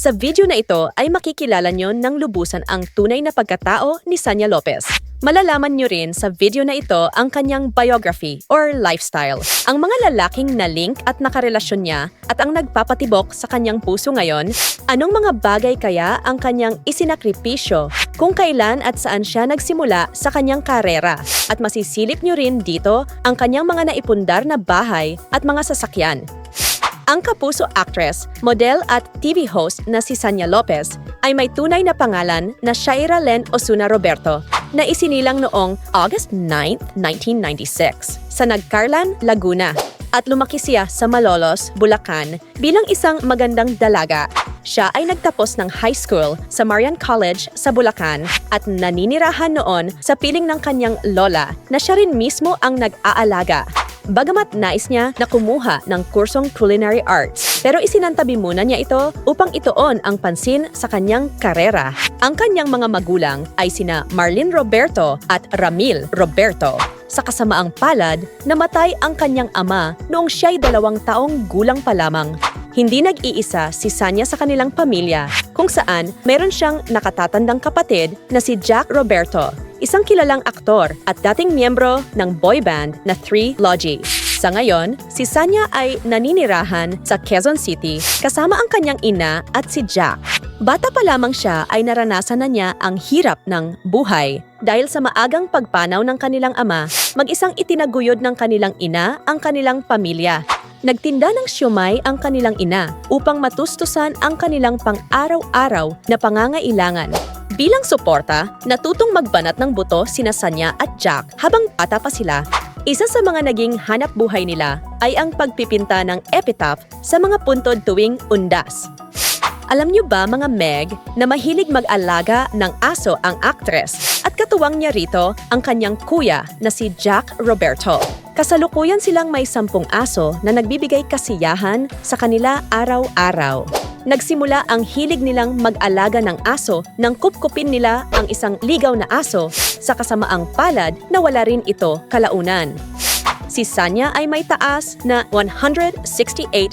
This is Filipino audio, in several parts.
Sa video na ito ay makikilala nyo ng lubusan ang tunay na pagkatao ni Sanya Lopez. Malalaman nyo rin sa video na ito ang kanyang biography or lifestyle. Ang mga lalaking na-link at nakarelasyon niya at ang nagpapatibok sa kanyang puso ngayon, anong mga bagay kaya ang kanyang isinakripisyo, kung kailan at saan siya nagsimula sa kanyang karera. At masisilip nyo rin dito ang kanyang mga naipundar na bahay at mga sasakyan. Ang kapuso actress, model at TV host na si Sanya Lopez ay may tunay na pangalan na Shaira Len Osuna Roberto na isinilang noong August 9, 1996 sa Nagcarlan, Laguna at lumaki siya sa Malolos, Bulacan bilang isang magandang dalaga. Siya ay nagtapos ng high school sa Marian College sa Bulacan at naninirahan noon sa piling ng kanyang lola na siya rin mismo ang nag-aalaga Bagamat nais niya na kumuha ng kursong culinary arts, pero isinantabi muna niya ito upang ituon ang pansin sa kanyang karera. Ang kanyang mga magulang ay sina Marlene Roberto at Ramil Roberto. Sa kasamaang palad, namatay ang kanyang ama noong siya'y dalawang taong gulang pa lamang. Hindi nag-iisa si Sanya sa kanilang pamilya, kung saan meron siyang nakatatandang kapatid na si Jack Roberto isang kilalang aktor at dating miyembro ng boy band na Three Logi. Sa ngayon, si Sanya ay naninirahan sa Quezon City kasama ang kanyang ina at si Jack. Bata pa lamang siya ay naranasan na niya ang hirap ng buhay. Dahil sa maagang pagpanaw ng kanilang ama, mag-isang itinaguyod ng kanilang ina ang kanilang pamilya. Nagtinda ng siyumay ang kanilang ina upang matustusan ang kanilang pang-araw-araw na pangangailangan. Bilang suporta, natutong magbanat ng buto sina Sanya at Jack habang bata pa sila. Isa sa mga naging hanap buhay nila ay ang pagpipinta ng epitaph sa mga puntod tuwing undas. Alam niyo ba mga Meg na mahilig mag-alaga ng aso ang aktres at katuwang niya rito ang kanyang kuya na si Jack Roberto. Kasalukuyan silang may sampung aso na nagbibigay kasiyahan sa kanila araw-araw. Nagsimula ang hilig nilang mag-alaga ng aso nang kupkupin nila ang isang ligaw na aso sa kasamaang palad na wala rin ito kalaunan. Si Sanya ay may taas na 168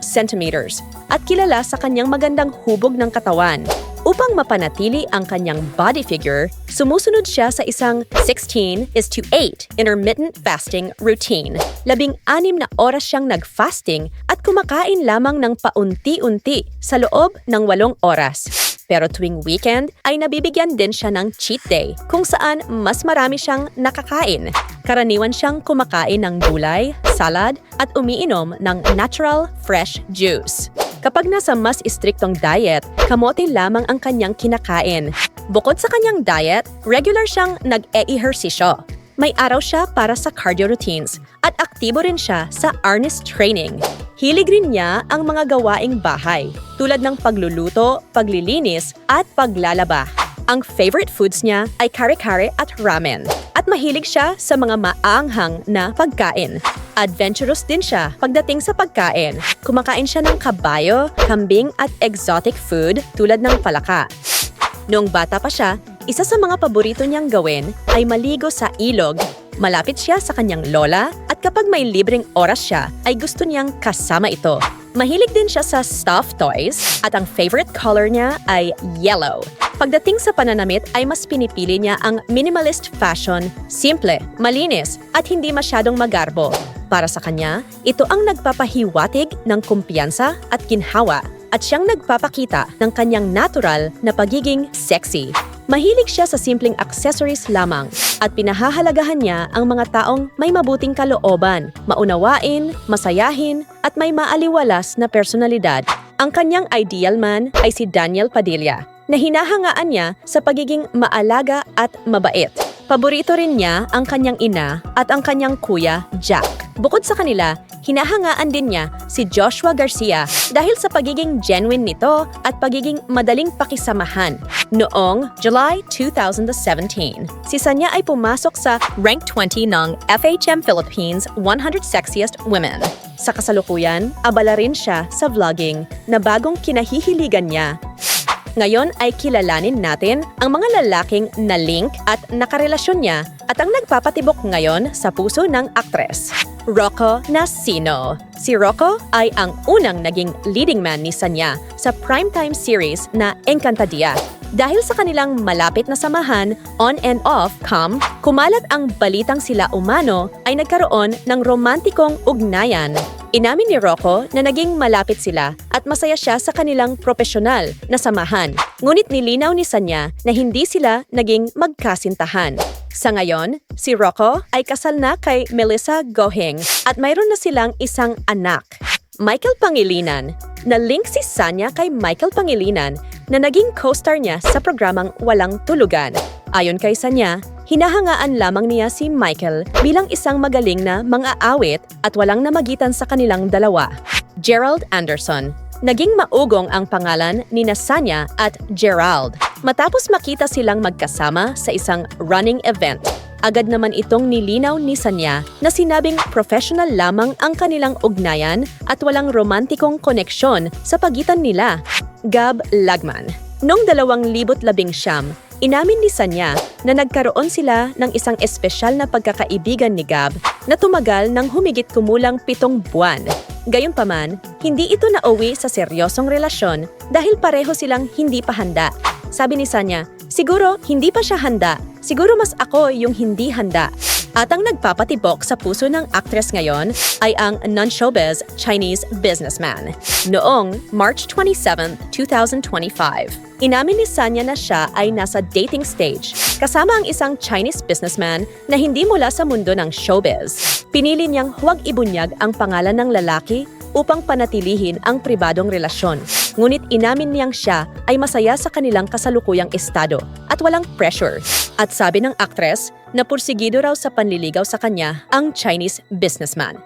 centimeters at kilala sa kanyang magandang hubog ng katawan. Upang mapanatili ang kanyang body figure, sumusunod siya sa isang 16 is to 8 intermittent fasting routine. Labing anim na oras siyang nag-fasting at kumakain lamang ng paunti-unti sa loob ng walong oras. Pero tuwing weekend ay nabibigyan din siya ng cheat day kung saan mas marami siyang nakakain. Karaniwan siyang kumakain ng gulay, salad at umiinom ng natural fresh juice. Kapag nasa mas istriktong diet, kamote lamang ang kanyang kinakain. Bukod sa kanyang diet, regular siyang nag-e-ehersisyo. May araw siya para sa cardio routines at aktibo rin siya sa arnis training. Hilig rin niya ang mga gawaing bahay tulad ng pagluluto, paglilinis at paglalaba. Ang favorite foods niya ay kare-kare at ramen. At mahilig siya sa mga maanghang na pagkain. Adventurous din siya pagdating sa pagkain. Kumakain siya ng kabayo, kambing at exotic food tulad ng palaka. Noong bata pa siya, isa sa mga paborito niyang gawin ay maligo sa ilog. Malapit siya sa kanyang lola at kapag may libreng oras siya ay gusto niyang kasama ito. Mahilig din siya sa stuffed toys at ang favorite color niya ay yellow. Pagdating sa pananamit ay mas pinipili niya ang minimalist fashion, simple, malinis at hindi masyadong magarbo. Para sa kanya, ito ang nagpapahiwatig ng kumpiyansa at ginhawa at siyang nagpapakita ng kanyang natural na pagiging sexy. Mahilig siya sa simpleng accessories lamang at pinahahalagahan niya ang mga taong may mabuting kalooban, maunawain, masayahin at may maaliwalas na personalidad. Ang kanyang ideal man ay si Daniel Padilla na hinahangaan niya sa pagiging maalaga at mabait. Paborito rin niya ang kanyang ina at ang kanyang kuya, Jack. Bukod sa kanila, hinahangaan din niya si Joshua Garcia dahil sa pagiging genuine nito at pagiging madaling pakisamahan. Noong July 2017, si Sanya ay pumasok sa rank 20 ng FHM Philippines 100 Sexiest Women. Sa kasalukuyan, abala rin siya sa vlogging na bagong kinahihiligan niya ngayon ay kilalanin natin ang mga lalaking na-link at nakarelasyon niya at ang nagpapatibok ngayon sa puso ng aktres. Rocco na sino? Si Rocco ay ang unang naging leading man ni Sanya sa primetime series na Encantadia. Dahil sa kanilang malapit na samahan, on and off cam, kumalat ang balitang sila umano ay nagkaroon ng romantikong ugnayan. Inamin ni Rocco na naging malapit sila at masaya siya sa kanilang profesional na samahan. Ngunit nilinaw ni Sanya na hindi sila naging magkasintahan. Sa ngayon, si Rocco ay kasal na kay Melissa Gohing at mayroon na silang isang anak. Michael Pangilinan. Na-link si Sanya kay Michael Pangilinan na naging co-star niya sa programang Walang Tulugan. Ayon kay Sanya, hinahangaan lamang niya si Michael bilang isang magaling na mga awit at walang namagitan sa kanilang dalawa. Gerald Anderson. Naging maugong ang pangalan ni Nasanya at Gerald matapos makita silang magkasama sa isang running event. Agad naman itong nilinaw ni Sanya na sinabing professional lamang ang kanilang ugnayan at walang romantikong koneksyon sa pagitan nila. Gab Lagman Noong 2019, inamin ni Sanya na nagkaroon sila ng isang espesyal na pagkakaibigan ni Gab na tumagal ng humigit kumulang pitong buwan. Gayunpaman, hindi ito nauwi sa seryosong relasyon dahil pareho silang hindi pa handa. Sabi ni Sanya, siguro hindi pa siya handa, siguro mas ako yung hindi handa. At ang nagpapatibok sa puso ng actress ngayon ay ang non-showbiz Chinese businessman. Noong March 27, 2025, inamin ni Sanya na siya ay nasa dating stage kasama ang isang Chinese businessman na hindi mula sa mundo ng showbiz. Pinili niyang huwag ibunyag ang pangalan ng lalaki upang panatilihin ang pribadong relasyon. Ngunit inamin niyang siya ay masaya sa kanilang kasalukuyang estado at walang pressure. At sabi ng aktres na pursigido raw sa panliligaw sa kanya ang Chinese businessman.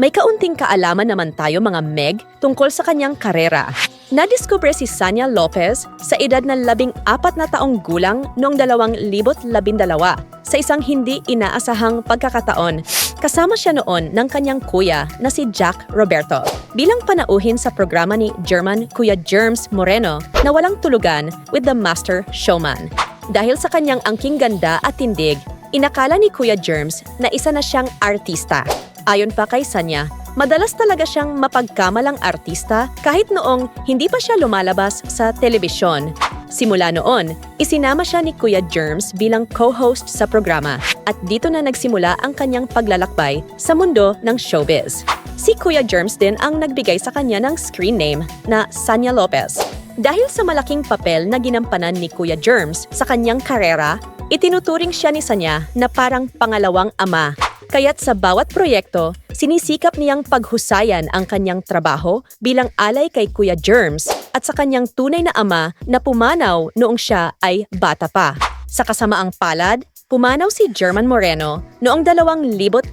May kaunting kaalaman naman tayo mga Meg tungkol sa kanyang karera. Nadiskubre si Sanya Lopez sa edad na labing apat na taong gulang noong 2012 sa isang hindi inaasahang pagkakataon. Kasama siya noon ng kanyang kuya na si Jack Roberto. Bilang panauhin sa programa ni German Kuya Germs Moreno na walang tulugan with the Master Showman. Dahil sa kanyang angking ganda at tindig, inakala ni Kuya Germs na isa na siyang artista. Ayon pa kay Sanya, madalas talaga siyang mapagkamalang artista kahit noong hindi pa siya lumalabas sa telebisyon. Simula noon, isinama siya ni Kuya Germs bilang co-host sa programa at dito na nagsimula ang kanyang paglalakbay sa mundo ng showbiz. Si Kuya Germs din ang nagbigay sa kanya ng screen name na Sanya Lopez. Dahil sa malaking papel na ginampanan ni Kuya Germs sa kanyang karera, itinuturing siya ni Sanya na parang pangalawang ama Kaya't sa bawat proyekto, sinisikap niyang paghusayan ang kanyang trabaho bilang alay kay Kuya Germs at sa kanyang tunay na ama na pumanaw noong siya ay bata pa. Sa kasamaang palad, pumanaw si German Moreno noong 2016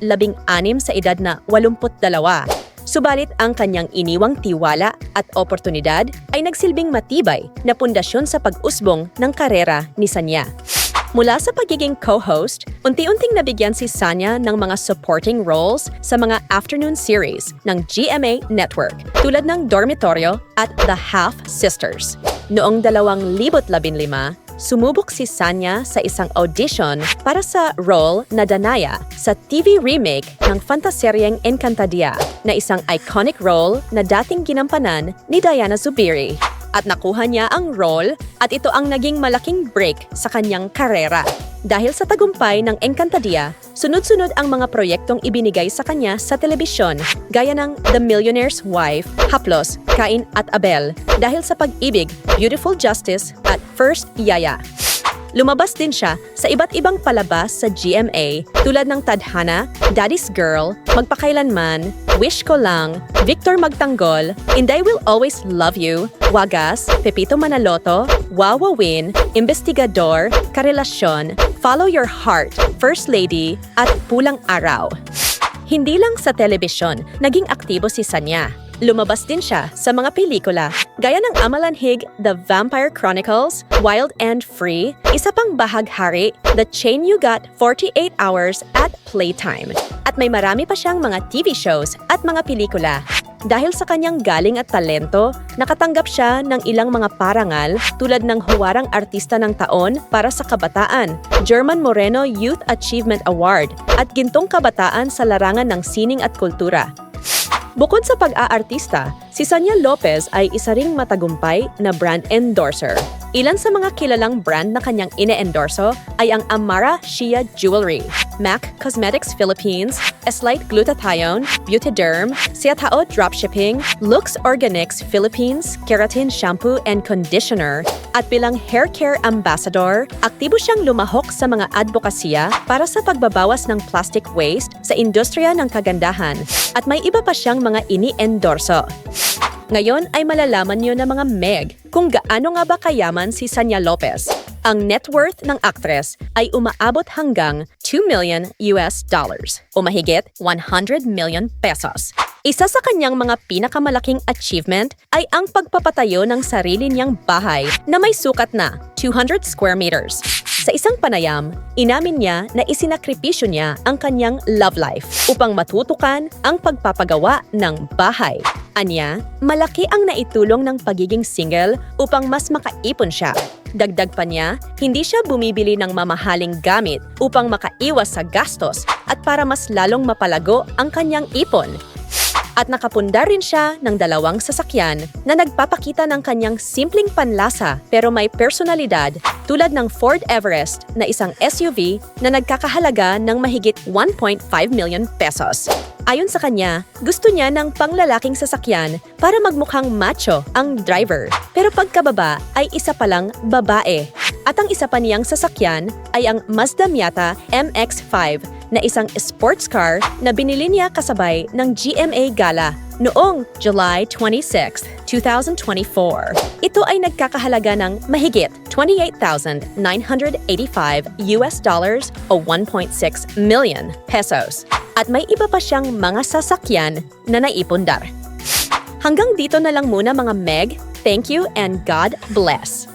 sa edad na 82. Subalit ang kanyang iniwang tiwala at oportunidad ay nagsilbing matibay na pundasyon sa pag-usbong ng karera ni Sanya. Mula sa pagiging co-host, unti-unting nabigyan si Sanya ng mga supporting roles sa mga afternoon series ng GMA Network tulad ng Dormitoryo at The Half Sisters. Noong 2015, sumubok si Sanya sa isang audition para sa role na Danaya sa TV remake ng fantaseryeng Encantadia na isang iconic role na dating ginampanan ni Diana Zubiri at nakuha niya ang role at ito ang naging malaking break sa kanyang karera. Dahil sa tagumpay ng Encantadia, sunod-sunod ang mga proyektong ibinigay sa kanya sa telebisyon gaya ng The Millionaire's Wife, Haplos, Kain at Abel dahil sa pag-ibig, Beautiful Justice at First Yaya. Lumabas din siya sa iba't ibang palabas sa GMA tulad ng Tadhana, Daddy's Girl, Magpakailanman, Wish Ko Lang, Victor Magtanggol, And I Will Always Love You, Wagas, Pepito Manaloto, Wawawin, Investigador, Karelasyon, Follow Your Heart, First Lady, at Pulang Araw. Hindi lang sa telebisyon, naging aktibo si Sanya. Lumabas din siya sa mga pelikula gaya ng Amalanhig, The Vampire Chronicles, Wild and Free, isa pang bahaghari, The Chain You Got 48 Hours at Playtime. At may marami pa siyang mga TV shows at mga pelikula. Dahil sa kanyang galing at talento, nakatanggap siya ng ilang mga parangal tulad ng Huwarang Artista ng Taon para sa Kabataan, German Moreno Youth Achievement Award at Gintong Kabataan sa larangan ng sining at kultura. Bukod sa pag-aartista, si Sanya Lopez ay isa ring matagumpay na brand endorser. Ilan sa mga kilalang brand na kanyang ine-endorso ay ang Amara Shia Jewelry, MAC Cosmetics Philippines, Eslite Glutathione, Beautyderm, Siatao Dropshipping, Lux Organics Philippines, Keratin Shampoo and Conditioner, at bilang hair care ambassador, aktibo siyang lumahok sa mga advokasya para sa pagbabawas ng plastic waste sa industriya ng kagandahan at may iba pa siyang mga ini-endorso. Ngayon ay malalaman niyo na mga Meg kung gaano nga ba kayaman si Sanya Lopez. Ang net worth ng actress ay umaabot hanggang 2 million US dollars o mahigit 100 million pesos. Isa sa kanyang mga pinakamalaking achievement ay ang pagpapatayo ng sarili niyang bahay na may sukat na 200 square meters. Sa isang panayam, inamin niya na isinakripisyo niya ang kanyang love life upang matutukan ang pagpapagawa ng bahay. Anya, malaki ang naitulong ng pagiging single upang mas makaipon siya. Dagdag pa niya, hindi siya bumibili ng mamahaling gamit upang makaiwas sa gastos at para mas lalong mapalago ang kanyang ipon. At nakapunda rin siya ng dalawang sasakyan na nagpapakita ng kanyang simpleng panlasa pero may personalidad tulad ng Ford Everest na isang SUV na nagkakahalaga ng mahigit 1.5 million pesos. Ayon sa kanya, gusto niya ng panglalaking sasakyan para magmukhang macho ang driver. Pero pagkababa ay isa palang babae. At ang isa pa niyang sasakyan ay ang Mazda Miata MX-5 na isang sports car na binili niya kasabay ng GMA Gala noong July 26, 2024. Ito ay nagkakahalaga ng mahigit 28,985 US dollars o 1.6 million pesos. At may iba pa siyang mga sasakyan na naipundar. Hanggang dito na lang muna mga Meg. Thank you and God bless.